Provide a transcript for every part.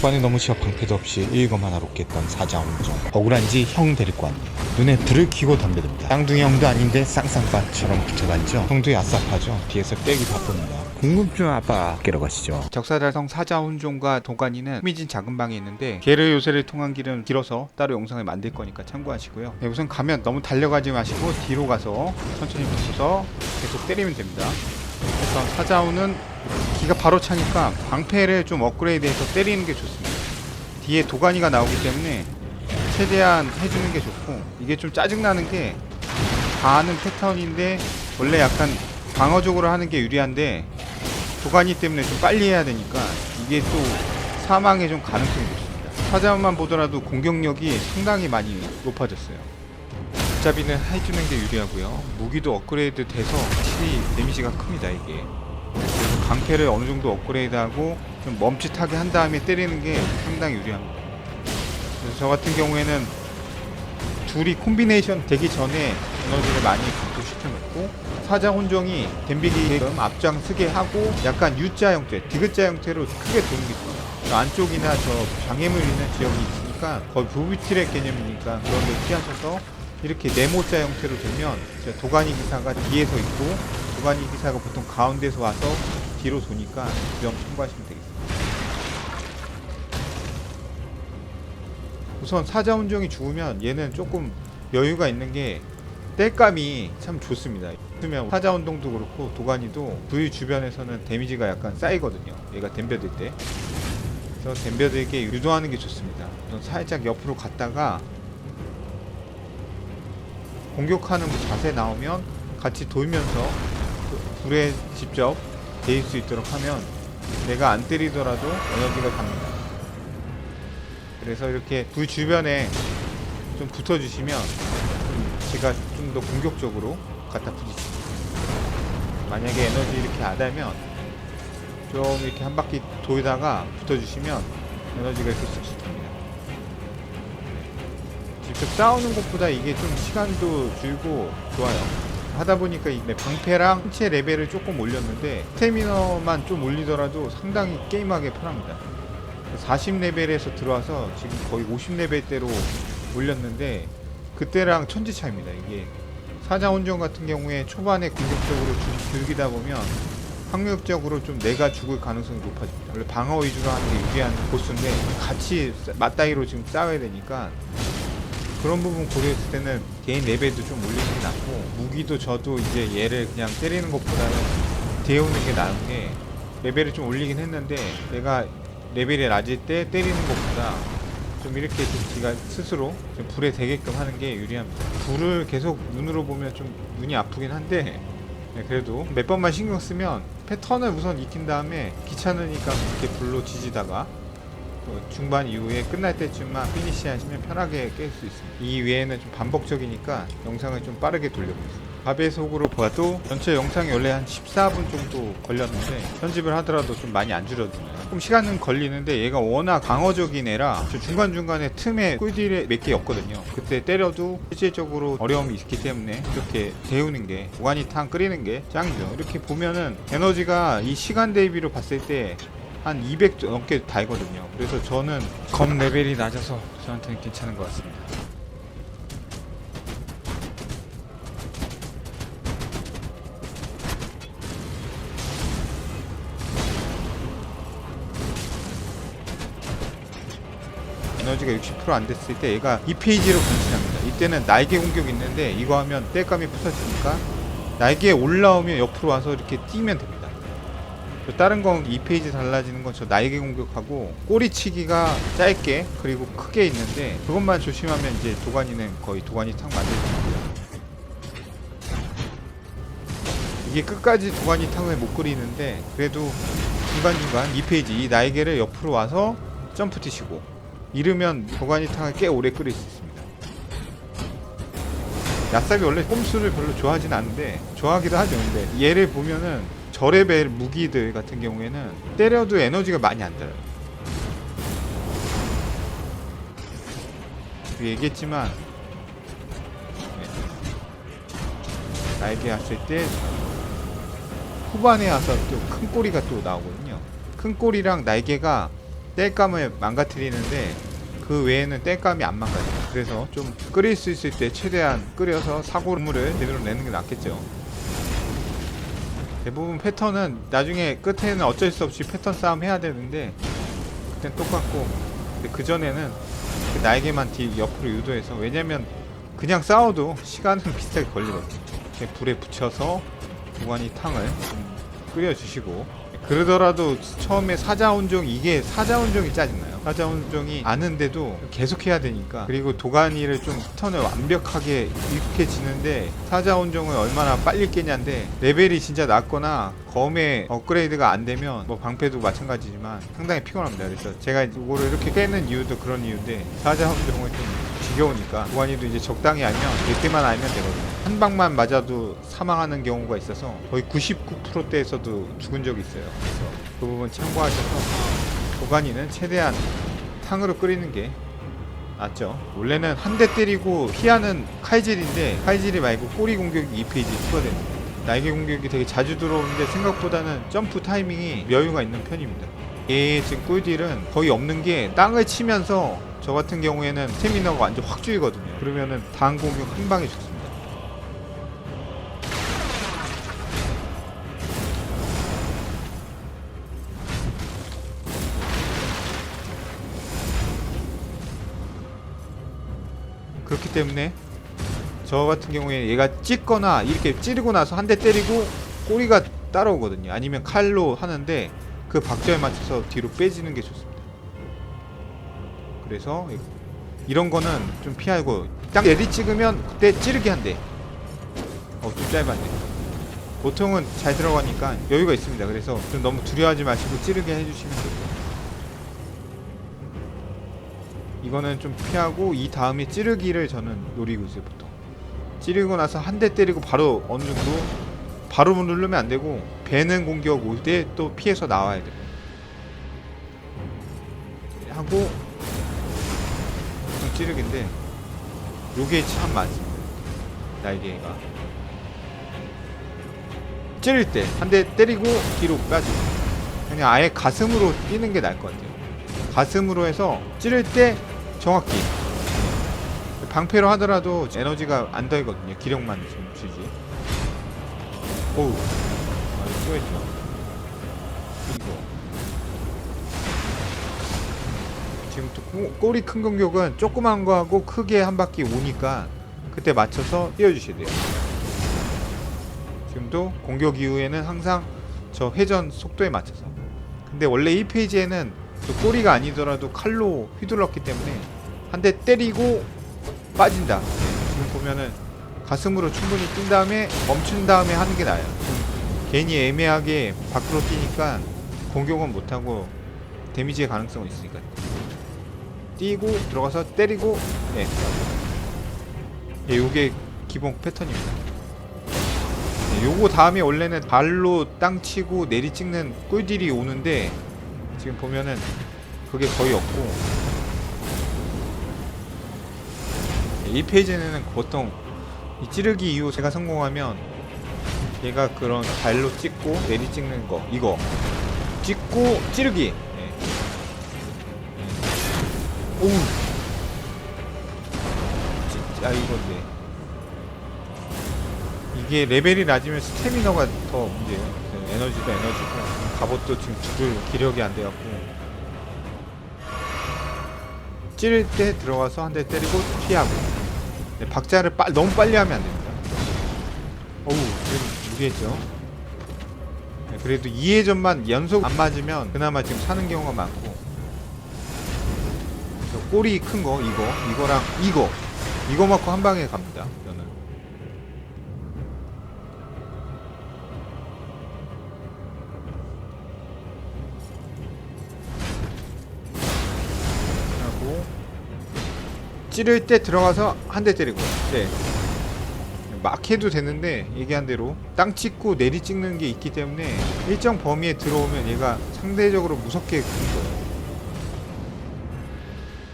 초반에 너무 시합 방패도 없이 일거만 하롭게 했던 사자운종 억울한지 형 데리고 왔네. 눈에 불을 켜고 덤벼듭니다. 쌍둥이 형도 아닌데 쌍쌍빠처럼 붙어다니죠? 형도 야삽하죠? 뒤에서 빼기 바쁩니다. 궁금증 아빠 깨러 가시죠. 적사달성 사자훈종과 도가니는 후미진 작은 방에 있는데 게르 요새를 통한 길은 길어서 따로 영상을 만들 거니까 참고하시고요. 네, 우선 가면 너무 달려가지 마시고 뒤로 가서 천천히 붙어서 계속 때리면 됩니다. 그래서 사자훈은 기가 바로 차니까 방패를 좀 업그레이드해서 때리는 게 좋습니다. 뒤에 도가니가 나오기 때문에 최대한 해주는 게 좋고 이게 좀 짜증나는 게다 아는 패턴인데 원래 약간 방어적으로 하는 게 유리한데 도가니 때문에 좀 빨리 해야 되니까 이게 또 사망의 좀 가능성이 높습니다. 사자만 보더라도 공격력이 상당히 많이 높아졌어요. 잡이는 해주는 게 유리하고요. 무기도 업그레이드 돼서 확실히 데미지가 큽니다 이게. 그래서 방패를 어느 정도 업그레이드하고 좀 멈칫하게 한 다음에 때리는 게 상당히 유리합니다. 그래서 저 같은 경우에는 둘이 콤비네이션 되기 전에 에너지를 많이 감소시켜놓고 사자 혼종이 댐비기끔 앞장서게 하고 약간 U자 형태, 디귿자 형태로 크게 도는 게. 저 안쪽이나 저 장애물 있는 지역이 있으니까 거의 부비트랙 개념이니까 그런 데 피하셔서 이렇게 네모자 형태로 되면 도가니 기사가 뒤에서 있고 도가니 기사가 보통 가운데서 와서 뒤로 도니까 위험 참고하시면 되겠습니다. 우선 사자 혼종이 죽으면 얘는 조금 여유가 있는 게 땔감이 참 좋습니다. 그러면 사자 운동도 그렇고 도가니도 부위 주변에서는 데미지가 약간 쌓이거든요. 얘가 댐벼들 때. 그래서 댐벼들게 유도하는 게 좋습니다. 우선 살짝 옆으로 갔다가 공격하는 그 자세 나오면 같이 돌면서 그 불에 직접 데일 수 있도록 하면 내가 안 때리더라도 에너지가 갑니다. 그래서 이렇게 불 주변에 좀 붙어주시면 좀 제가 좀 더 공격적으로 갖다 부딪힙니다. 만약에 에너지 이렇게 안 달면 좀 이렇게 한 바퀴 돌다가 붙어주시면 에너지가 이렇게 쑥쑥 됩니다. 직접 싸우는 것보다 이게 좀 시간도 줄고 좋아요. 하다 보니까 이 방패랑 신체 레벨을 조금 올렸는데 스태미너만 좀 올리더라도 상당히 게임하기 편합니다. 40레벨에서 들어와서 지금 거의 50레벨대로 올렸는데 그때랑 천지 차입니다. 이게 사자 혼종 같은 경우에 초반에 공격적으로 좀 즐기다 보면 확률적으로 좀 내가 죽을 가능성이 높아집니다. 원래 방어 위주로 하는 게 유리한 보스인데 같이 싸- 맞다이로 지금 싸워야 되니까 그런 부분 고려했을 때는 개인 레벨도 좀 올리는 게 낫고 무기도 저도 이제 얘를 그냥 때리는 것보다는 데우는 게 나은 게 레벨을 좀 올리긴 했는데 내가 레벨이 낮을 때 때리는 것보다 좀 이렇게 좀 제가 스스로 좀 불에 대게끔 하는 게 유리합니다. 불을 계속 눈으로 보면 좀 눈이 아프긴 한데 네, 그래도 몇 번만 신경 쓰면 패턴을 우선 익힌 다음에 귀찮으니까 그렇게 불로 지지다가 또 중반 이후에 끝날 때쯤만 피니시 하시면 편하게 깰 수 있습니다. 이 외에는 좀 반복적이니까 영상을 좀 빠르게 돌려보겠습니다. 밥의 속으로 봐도 전체 영상이 원래 한 14분 정도 걸렸는데 편집을 하더라도 좀 많이 안 줄어드네요. 조금 시간은 걸리는데 얘가 워낙 방어적인 애라 저 중간중간에 틈에 꿀딜에 몇 개 없거든요. 그때 때려도 실질적으로 어려움이 있기 때문에 이렇게 데우는 게 고가니탕 끓이는 게 짱이죠. 이렇게 보면은 에너지가 이 시간 대비로 봤을 때 한 200 넘게 달거든요. 그래서 저는 검 레벨이 낮아서 저한테는 괜찮은 것 같습니다. 에너지가 60%안 됐을 때 얘가 2페이지로 변신합니다. 이때는 날개 공격 있는데 이거 하면 땔감이 부서지니까 날개에 올라오면 옆으로 와서 이렇게 뛰면 됩니다. 저 다른 건 2페이지 달라지는 건 저 날개 공격하고 꼬리치기가 짧게 그리고 크게 있는데 그것만 조심하면 이제 도가니는 거의 도가니 탕 만들 수 있고요. 이게 끝까지 도가니 탕을 못 그리는데 그래도 중간중간 2페이지 이 날개를 옆으로 와서 점프 뛰시고 이르면 도가니 탕을 꽤 오래 끓일 수 있습니다. 야삽이 원래 꼼수를 별로 좋아하진 않는데 좋아하기도 하죠. 근데 얘를 보면은 저레벨 무기들 같은 경우에는 때려도 에너지가 많이 안 들어요. 그 얘기했지만 네. 날개 왔을 때 후반에 와서 또 큰 꼬리가 또 나오거든요. 큰 꼬리랑 날개가 땔감을 망가뜨리는데 그 외에는 땔감이 안 망가져요. 그래서 좀 끓일 수 있을 때 최대한 끓여서 사고물을 제대로 내는 게 낫겠죠. 대부분 패턴은 나중에 끝에는 어쩔 수 없이 패턴 싸움 해야 되는데 그땐 똑같고 근데 그 전에는 그 날개만 뒤 옆으로 유도해서 왜냐면 그냥 싸워도 시간은 비슷하게 걸리거든요. 불에 붙여서 무관이 탕을 좀 끓여주시고 그러더라도 처음에 사자운종 이게 사자운종이 짜증나요. 사자운종이 아는데도 계속 해야 되니까 그리고 도가니를 좀 턴을 완벽하게 익숙해지는데 사자운종을 얼마나 빨리 깨냐인데 레벨이 진짜 낮거나 검의 업그레이드가 안 되면 뭐 방패도 마찬가지지만 상당히 피곤합니다. 그래서 제가 이거를 이렇게 깨는 이유도 그런 이유인데 사자운종을 좀 지겨우니까 도가니도 이제 적당히 알면 몇 개만 알면 되거든요. 한 방만 맞아도 사망하는 경우가 있어서 거의 99%대에서도 죽은 적이 있어요. 그래서 그 부분 참고하셔서 도가니는 최대한 탕으로 끓이는 게 낫죠. 원래는 한 대 때리고 피하는 칼질인데 칼질이 말고 꼬리 공격이 2페이지 추가됩니다. 날개 공격이 되게 자주 들어오는데 생각보다는 점프 타이밍이 여유가 있는 편입니다. 얘 지금 꿀딜은 거의 없는 게 땅을 치면서 저 같은 경우에는 스태미너가 완전 확 줄이거든요. 그러면은 다음 공격 한 방에 죽습니다. 그렇기 때문에 저 같은 경우에 얘가 찢거나 이렇게 찌르고 나서 한 대 때리고 꼬리가 따라오거든요. 아니면 칼로 하는데 그 박자에 맞춰서 뒤로 빼지는 게 좋습니다. 그래서 이런 거는 좀 피하고 딱 내리 찍으면 그때 찌르게 한대. 어, 좀 짧았네. 보통은 잘 들어가니까 여유가 있습니다. 그래서 좀 너무 두려워하지 마시고 찌르게 해주시면 되고요. 이거는 좀 피하고 이 다음에 찌르기를 저는 노리고 있어요 보통 찌르고 나서 한 대 때리고 바로 어느 정도 바로 누르면 안 되고 배는 공격 올 때 또 피해서 나와야 돼요 하고 좀 찌르기인데 요게 참 많습니다. 날개가. 찌를 때 한 대 때리고 뒤로 빠지고. 그냥 아예 가슴으로 뛰는 게 나을 것 같아요. 가슴으로 해서 찌를 때 정확히. 방패로 하더라도 에너지가 안 들거든요. 기력만 좀 주지 오우. 아 이거 수고했죠 이거. 지금 또 꼬- 꼬리 큰 공격은 조그만 거하고 크게 한 바퀴 오니까 그때 맞춰서 띄워주셔야 돼요. 지금도 공격 이후에는 항상 저 회전 속도에 맞춰서. 근데 원래 1페이지에는 그 꼬리가 아니더라도 칼로 휘둘렀기 때문에 한 대 때리고 빠진다. 네, 지금 보면은 가슴으로 충분히 뛴 다음에 멈춘 다음에 하는 게 나아요. 좀 괜히 애매하게 밖으로 뛰니까 공격은 못하고 데미지의 가능성은 있으니까. 뛰고 들어가서 때리고 네. 예, 요게 기본 패턴입니다. 네, 요거 다음에 원래는 발로 땅 치고 내리 찍는 꿀딜이 오는데 지금 보면은 그게 거의 없고 이 페이지는 보통 이 찌르기 이후 제가 성공하면 얘가 그런 발로 찍고 내리 찍는 거 이거. 찍고 찌르기. 예. 예. 오우. 진짜 이건데. 이게 레벨이 낮으면 스태미너가 더 문제예요. 네, 에너지도 에너지고 갑옷도 지금 죽을 기력이 안 돼갖고. 찌를 때 들어가서 한 대 때리고 피하고 네, 박자를 빨, 너무 빨리 하면 안 됩니다. 어우 지금 무리했죠. 네, 그래도 2회전만 연속 안 맞으면 그나마 지금 사는 경우가 많고. 저 꼬리 큰 거 이거 이거랑 이거. 이거 맞고 한 방에 갑니다 저는 찌를 때 들어가서 한 대 때리고 네. 막 해도 되는데 얘기한 대로 땅 찍고 내리 찍는 게 있기 때문에 일정 범위에 들어오면 얘가 상대적으로 무섭게 굴 거예요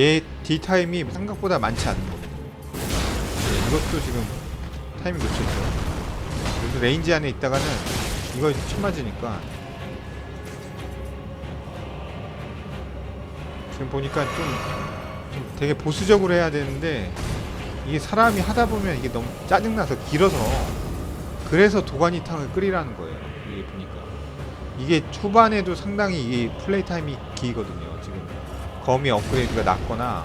얘 딜타임이 생각보다 많지 않은 거예요 네, 이것도 지금 타이밍 놓쳤죠. 그래서 레인지 안에 있다가는 이거 침 맞으니까. 지금 보니까 좀, 좀 되게 보수적으로 해야 되는데 이게 사람이 하다 보면 이게 너무 짜증나서 길어서 그래서 도가니탕을 끓이라는 거예요. 이게 보니까 이게 초반에도 상당히 이 플레이 타임이 길거든요. 지금 거미 업그레이드가 낮거나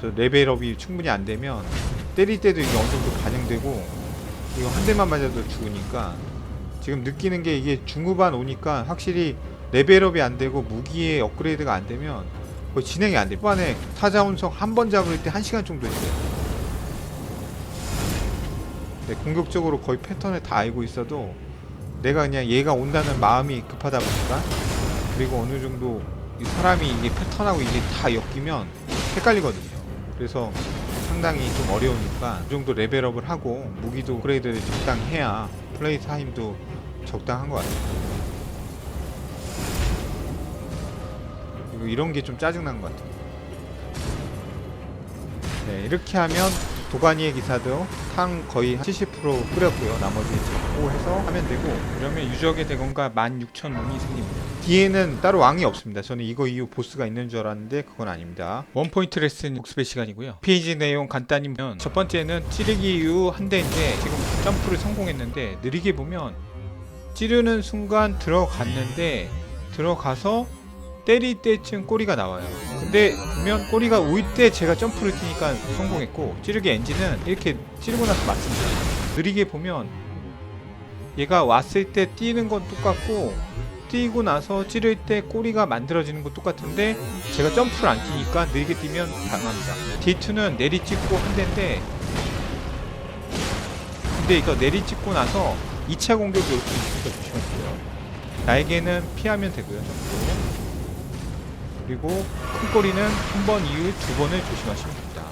저 레벨업이 충분히 안 되면 때릴 때도 이게 어느 정도 반영되고 이거 한 대만 맞아도 죽으니까 지금 느끼는 게 이게 중후반 오니까 확실히 레벨업이 안 되고 무기의 업그레이드가 안 되면 거의 진행이 안 돼. 초반에 타자운성 한번 잡을 때한 시간 정도 했어요. 네, 공격적으로 거의 패턴을 다 알고 있어도 내가 그냥 얘가 온다는 마음이 급하다 보니까 그리고 어느 정도 이 사람이 이게 패턴하고 이게 다 엮이면 헷갈리거든요. 그래서 상당히 좀 어려우니까 이 정도 레벨업을 하고 무기도 업그레이드를 적당히 해야 플레이 타임도 적당한 것 같아요. 이런 게 좀 짜증난 것 같아요. 네, 이렇게 하면 도가니의 기사도 탕 거의 70% 끓였고요. 나머지 잡고 해서 하면 되고 그러면 유적의 대건가 16,000룬이 생깁니다. 뒤에는 따로 왕이 없습니다. 저는 이거 이후 보스가 있는 줄 알았는데 그건 아닙니다. 원포인트 레슨 복습의 시간이고요. 페이지 내용 간단히 보면 첫 번째는 찌르기 이후 한 대인데 지금 점프를 성공했는데 느리게 보면 찌르는 순간 들어갔는데 들어가서 때릴 때쯤 꼬리가 나와요. 근데 보면 꼬리가 올 때 제가 점프를 뛰니까 성공했고 찌르기 엔진은 이렇게 찌르고 나서 맞습니다. 느리게 보면 얘가 왔을 때 뛰는 건 똑같고 뛰고 나서 찌를 때 꼬리가 만들어지는 건 똑같은데 제가 점프를 안 뛰니까 느리게 뛰면 당합니다. D2는 내리 찍고 한 대인데 근데 이거 내리 찍고 나서 2차 공격이 올수 있으니까 조심하세요. 날개는 피하면 되고요. 점프로. 그리고 큰 꼬리는 한 번 이후 두 번을 조심하시면 됩니다.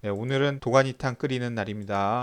네, 오늘은 도가니탕 끓이는 날입니다.